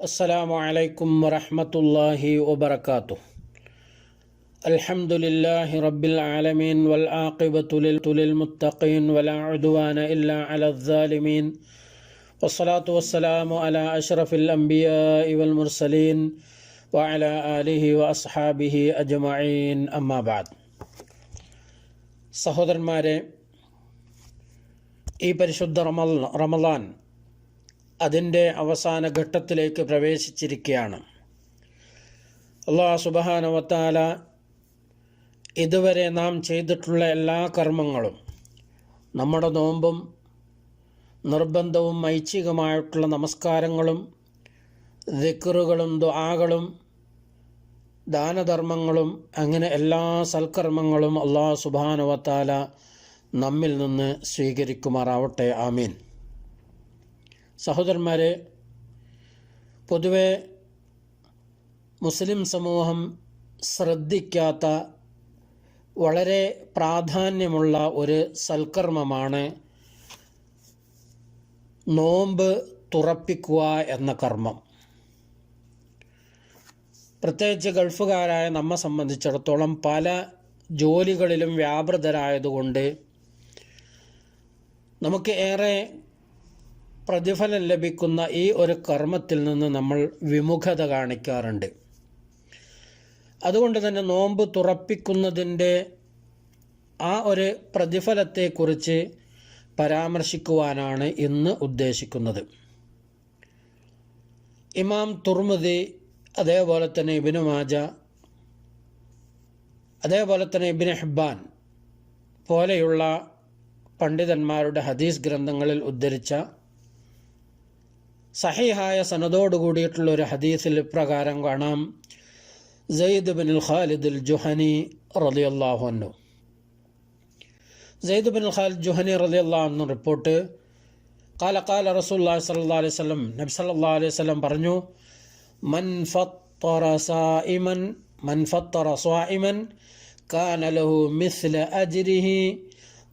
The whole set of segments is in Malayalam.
السلام عليكم ورحمة الله وبركاته الحمد لله رب العالمين والعاقبة لل- للمتقين ولا عدوان إلا على الظالمين والصلاة والسلام على أشرف الأنبياء والمرسلين وعلى آله وأصحابه أجمعين أما بعد സഹോദരന്മാരെ ഈ പരിശുദ്ധ റമൽ റമലാൻ അതിന്റെ അവസാന ഘട്ടത്തിലേക്ക് പ്രവേശിച്ചിരിക്കുകയാണ്. അള്ളാഹ് സുബഹാനവത്താല ഇതുവരെ നാം ചെയ്തിട്ടുള്ള എല്ലാ കർമ്മങ്ങളും നമ്മുടെ നോമ്പും നിർബന്ധവും ഐച്ഛികമായിട്ടുള്ള നമസ്കാരങ്ങളും ദിക്കറുകളും ദുആകളും ദാനധർമ്മങ്ങളും അങ്ങനെ എല്ലാ സൽക്കർമ്മങ്ങളും അള്ളാഹു സുബാനുവത്താല നമ്മിൽ നിന്ന് സ്വീകരിക്കുമാറാവട്ടെ. ആമീൻ. സഹോദരന്മാരെ പൊതുവെ മുസ്ലിം സമൂഹം ശ്രദ്ധിക്കാത്ത വളരെ പ്രാധാന്യമുള്ള ഒരു സൽക്കർമ്മമാണ് നോമ്പ് തുറപ്പിക്കുക എന്ന കർമ്മം. പ്രത്യേകിച്ച് ഗൾഫുകാരായ നമ്മെ സംബന്ധിച്ചിടത്തോളം പല ജോലികളിലും വ്യാപൃതരായതുകൊണ്ട് നമുക്ക് ഏറെ പ്രതിഫലം ലഭിക്കുന്ന ഈ ഒരു കർമ്മത്തിൽ നിന്ന് നമ്മൾ വിമുഖത കാണിക്കാറുണ്ട്. അതുകൊണ്ട് തന്നെ നോമ്പ് തുറപ്പിക്കുന്നതിന്റെ ആ ഒരു പ്രതിഫലത്തെക്കുറിച്ച് പരാമർശിക്കുവാനാണ് ഇന്ന് ഉദ്ദേശിക്കുന്നത്. ഇമാം തുർമുദി അതേപോലെ തന്നെ ഇബിനു മാജ അതേപോലെ തന്നെ ഇബിന് ഹബ്ബാൻ പോലെയുള്ള പണ്ഡിതന്മാരുടെ ഹദീസ് ഗ്രന്ഥങ്ങളിൽ ഉദ്ധരിച്ച സഹിഹായ സനദോട് കൂടിയിട്ടുള്ള ഒരു ഹദീസിൽ ഇപ്രകാരം കാണാം സെയ്ദ് ബിൻ ഖാലിദ് ജുഹനി റളിയല്ലാഹു അൻഹു സെയ്ദ് ബിൻ ഖാലിദ് ജുഹനി റളിയല്ലാഹു അൻഹു റിപ്പോർട്ട് قال قال رسول الله صلى الله عليه وسلم നബി സല്ലല്ലാഹു അലൈഹി വസല്ലം പറഞ്ഞു من فطر صائما من فطر صائما كان له مثل أجره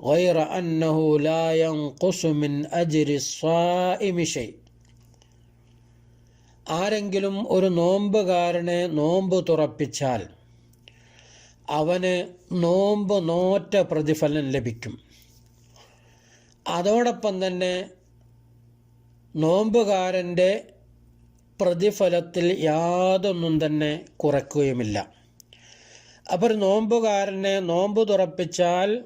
غير أنه لا ينقص من أجر الصائم شيء ആരെങ്കിലും ഒരു നോമ്പുകാരനെ നോമ്പ് തുറപ്പിച്ചാൽ അവന് നോമ്പ് നോറ്റ പ്രതിഫലം ലഭിക്കും. അതോടൊപ്പം തന്നെ നോമ്പുകാരന്റെ പ്രതിഫലത്തിൽ യാതൊന്നും തന്നെ കുറയ്ക്കുകയുമില്ല. അപ്പോൾ ഒരു നോമ്പുകാരനെ നോമ്പ് തുറപ്പിച്ചാൽ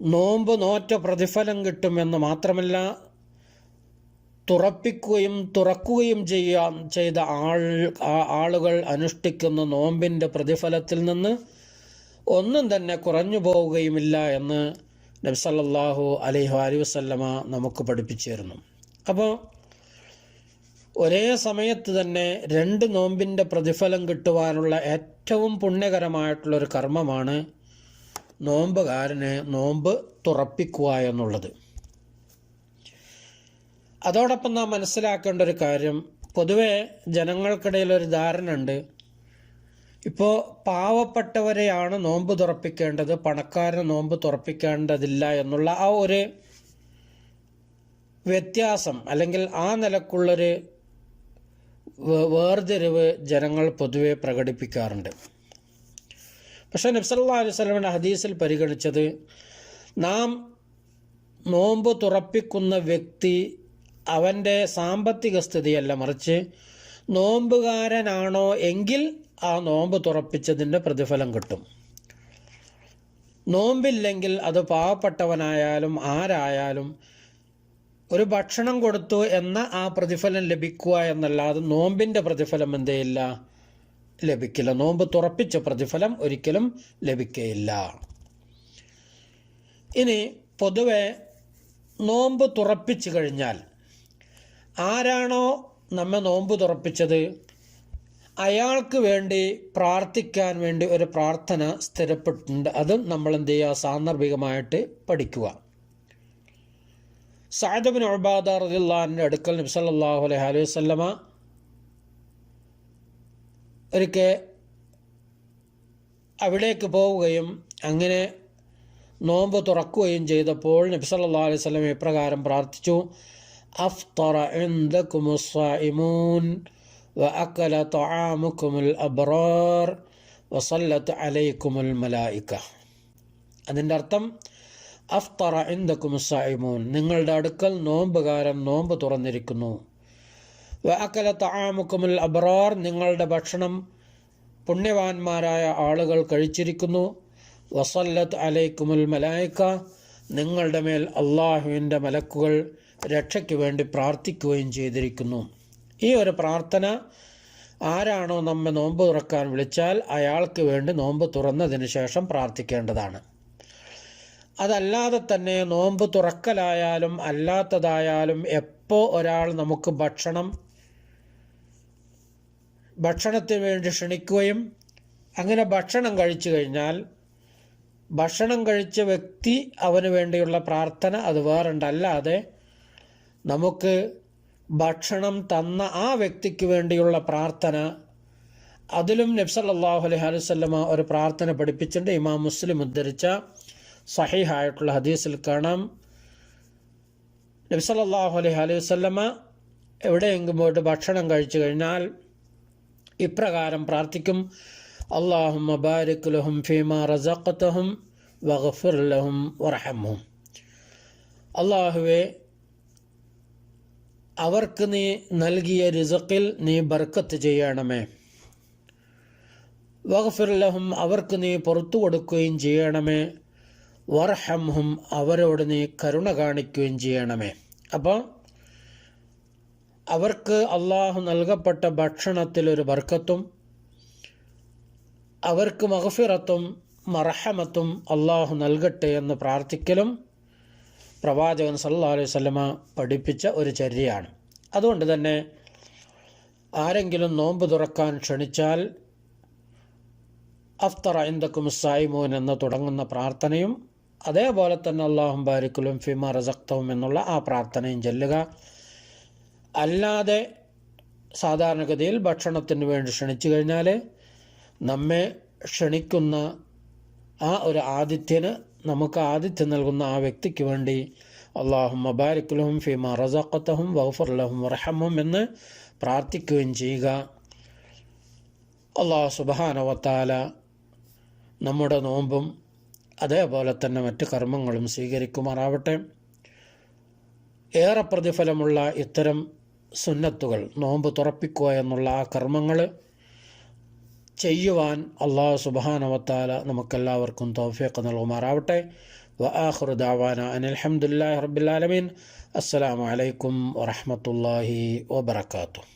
നോമ്പ് നോറ്റ പ്രതിഫലം കിട്ടുമെന്ന് മാത്രമല്ല തുറപ്പിക്കുകയും തുറക്കുകയും ചെയ്യാൻ ചെയ്ത ആൾ ആളുകൾ അനുഷ്ഠിക്കുന്ന നോമ്പിന്റെ പ്രതിഫലത്തിൽ നിന്ന് ഒന്നും തന്നെ കുറഞ്ഞു പോവുകയുമില്ല എന്ന് നബ്സല്ലാഹു അലൈഹി വസ്ല്ലമ വസല്ലമ നമുക്ക് പഠിപ്പിച്ചിരുന്നു അപ്പോൾ ഒരേ സമയത്ത് തന്നെ രണ്ട് നോമ്പിന്റെ പ്രതിഫലം കിട്ടുവാനുള്ള ഏറ്റവും പുണ്യകരമായിട്ടുള്ളൊരു കർമ്മമാണ് നോമ്പുകാരനെ നോമ്പ് തുറപ്പിക്കുക എന്നുള്ളത്. അതോടൊപ്പം നാം മനസ്സിലാക്കേണ്ട ഒരു കാര്യം. പൊതുവെ ജനങ്ങൾക്കിടയിൽ ഒരു ധാരണ ഉണ്ട് ഇപ്പോൾ പാവപ്പെട്ടവരെയാണ് നോമ്പ് തുറപ്പിക്കേണ്ടത് പണക്കാരന് നോമ്പ് തുറപ്പിക്കേണ്ടതില്ല എന്നുള്ള ആ ഒരു വ്യത്യാസം അല്ലെങ്കിൽ ആ നിലക്കുള്ളൊരു വേർതിരിവ് ജനങ്ങൾ പൊതുവെ പ്രകടിപ്പിക്കാറുണ്ട്. പക്ഷേ നബ്സല്ലാ അലൈഹി സ്വലമിന്റെ ഹദീസിൽ പരിഗണിച്ചത് നാം നോമ്പ് തുറപ്പിക്കുന്ന വ്യക്തി അവന്റെ സാമ്പത്തിക സ്ഥിതിയല്ല മറിച്ച് നോമ്പുകാരനാണോ എങ്കിൽ ആ നോമ്പ് തുറപ്പിച്ചതിന്റെ പ്രതിഫലം കിട്ടും. നോമ്പില്ലെങ്കിൽ അത് പാവപ്പെട്ടവനായാലും ആരായാലും ഒരു ഭക്ഷണം കൊടുത്തു എന്ന ആ പ്രതിഫലം ലഭിക്കുക എന്നല്ലാതെ നോമ്പിന്റെ പ്രതിഫലം എന്തേയില്ല ലഭിക്കില്ല. നോമ്പ് തുറപ്പിച്ച പ്രതിഫലം ഒരിക്കലും ലഭിക്കയില്ല. ഇനി പൊതുവെ നോമ്പ് തുറപ്പിച്ചു കഴിഞ്ഞാൽ ആരാണോ നമ്മെ നോമ്പ് തുറപ്പിച്ചത്? അയാൾക്ക് വേണ്ടി പ്രാർത്ഥിക്കാൻ വേണ്ടി ഒരു പ്രാർത്ഥന സ്ഥിരപ്പെട്ടിട്ടുണ്ട്. അതും നമ്മൾ എന്ത് ചെയ്യുക? സാന്ദർഭികമായിട്ട് പഠിക്കുക. സാദബിൻ ഉബാദ റദിള്ളാഹിന്റെ അടുക്കൽ നബ്സല്ലാഹു അലൈഹി അലൈഹി വസല്ലമ ഒരിക്കൽ അവിടേക്ക് പോവുകയും അങ്ങനെ നോമ്പ് തുറക്കുകയും ചെയ്തപ്പോൾ നബ്സല്ലാ അലൈഹി സ്വലം ഇപ്രകാരം പ്രാർത്ഥിച്ചു. أفطر عندكم الصائمون وأكل طعامكم الأبرار وصلت عليكم الملائكة അതിൻ്റെ അർത്ഥം അഫ്തറ ഇന്ദക്കും സായിമൂൻ നിങ്ങളുടെ അടുക്കൽ നോമ്പുകാരൻ നോമ്പ് തുറന്നിരിക്കുന്നു വഅക്കല തആമുക്കുമുൽ അബ്റാർ നിങ്ങളുടെ ഭക്ഷണം പുണ്യവാന്മാരായ ആളുകൾ കഴിച്ചിരിക്കുന്നു വസല്ലത്ത് അലൈക്കുമുൽ മലായിക്ക നിങ്ങളുടെ മേൽ അള്ളാഹുവിൻ്റെ മലക്കുകൾ രക്ഷയ്ക്ക് വേണ്ടി പ്രാർത്ഥിക്കുകയും ചെയ്തിരിക്കുന്നു. ഈ ഒരു പ്രാർത്ഥന ആരാണോ നമ്മെ നോമ്പ് തുറക്കാൻ വിളിച്ചാൽ അയാൾക്ക് വേണ്ടി നോമ്പ് തുറന്നതിന് ശേഷം പ്രാർത്ഥിക്കേണ്ടതാണ്. അതല്ലാതെ തന്നെ നോമ്പ് തുറക്കലായാലും അല്ലാത്തതായാലും എപ്പോൾ ഒരാൾ നമുക്ക് ഭക്ഷണം ഭക്ഷണത്തിന് വേണ്ടി ക്ഷണിക്കുകയും അങ്ങനെ ഭക്ഷണം കഴിച്ചു കഴിഞ്ഞാൽ ഭക്ഷണം കഴിച്ച വ്യക്തി അവന് വേണ്ടിയുള്ള പ്രാർത്ഥന അത് വേറുണ്ടല്ലാതെ നമുക്ക് ഭക്ഷണം തന്ന ആ വ്യക്തിക്ക് വേണ്ടിയുള്ള പ്രാർത്ഥന. അതിലും നബ്സല്ലാഹു അലൈഹി വസല്ലമ ഒരു പ്രാർത്ഥന പഠിപ്പിച്ചിട്ടുണ്ട്. ഇമാം മുസ്ലിം ഉദ്ധരിച്ച സഹിഹായിട്ടുള്ള ഹദീസിൽ കാണാം. നബ്സല്ലാഹു അലൈഹി അലൈഹി എവിടെയെങ്കിലും പോയിട്ട് ഭക്ഷണം കഴിച്ചു കഴിഞ്ഞാൽ ഇപ്രകാരം പ്രാർത്ഥിക്കും. അള്ളാഹു മബാരിക് ലഹും ഫീമ റസഖത്തഹും വഗഫിർ ലഹും വറഹമും അള്ളാഹുവെ അവർക്ക് നീ നൽകിയ റിസക്കിൽ നീ ബർക്കത്ത് ചെയ്യണമേ. വഖഫിർലഹും അവർക്ക് നീ പുറത്തു കൊടുക്കുകയും ചെയ്യണമേ. വർഹംഹും അവരോട് നീ കരുണ കാണിക്കുകയും ചെയ്യണമേ. അപ്പോൾ അവർക്ക് അള്ളാഹു നൽകപ്പെട്ട ഭക്ഷണത്തിലൊരു ബർക്കത്തും അവർക്ക് മഹഫിറത്തും മറഹമത്തും അള്ളാഹു നൽകട്ടെ എന്ന് പ്രാർത്ഥിക്കലും പ്രവാചകൻ സല്ലാ അലൈഹി സ്വലമ പഠിപ്പിച്ച ഒരു ചര്യയാണ്. അതുകൊണ്ട് തന്നെ ആരെങ്കിലും നോമ്പ് തുറക്കാൻ ക്ഷണിച്ചാൽ അഫ്തറ ഇന്ദക്കും സായിമോൻ എന്ന് തുടങ്ങുന്ന പ്രാർത്ഥനയും അതേപോലെ തന്നെ അള്ളാഹും ബാരിക്കുലും ഫിമ റസക്തവും എന്നുള്ള ആ പ്രാർത്ഥനയും ചെല്ലുക. അല്ലാതെ സാധാരണഗതിയിൽ ഭക്ഷണത്തിന് വേണ്ടി ക്ഷണിച്ചു കഴിഞ്ഞാൽ നമ്മെ ക്ഷണിക്കുന്ന ആ ഒരു ആതിഥ്യന് നമുക്ക് ആതിഥ്യം നൽകുന്ന ആ വ്യക്തിക്ക് വേണ്ടി അള്ളാഹു മബാരിക്കുലഹും ഫിമ റസാഖത്തഹും വഹഫർലഹും റഹമും എന്ന് പ്രാർത്ഥിക്കുകയും ചെയ്യുക. അള്ളാഹു സുബാനവത്താല നമ്മുടെ നോമ്പും അതേപോലെ തന്നെ മറ്റ് കർമ്മങ്ങളും സ്വീകരിക്കുമാറാവട്ടെ. ഏറെ പ്രതിഫലമുള്ള ഇത്തരം സുന്നത്തുകൾ നോമ്പ് തുറപ്പിക്കുക എന്നുള്ള ആ കർമ്മങ്ങൾ ചെയ്യുവാൻ അള്ളാഹു സുബാനവത്താല നമുക്കെല്ലാവർക്കും തോഫിയൊക്കെ നൽകുമാറാവട്ടെ. വആഖിറു ദാവാന അനിൽഹമുല്ലാ റബ്ബിലാലമീൻ അസ്സലാമു അലൈക്കും വറഹ്മത്തുള്ളാഹി വബർക്കാത്തു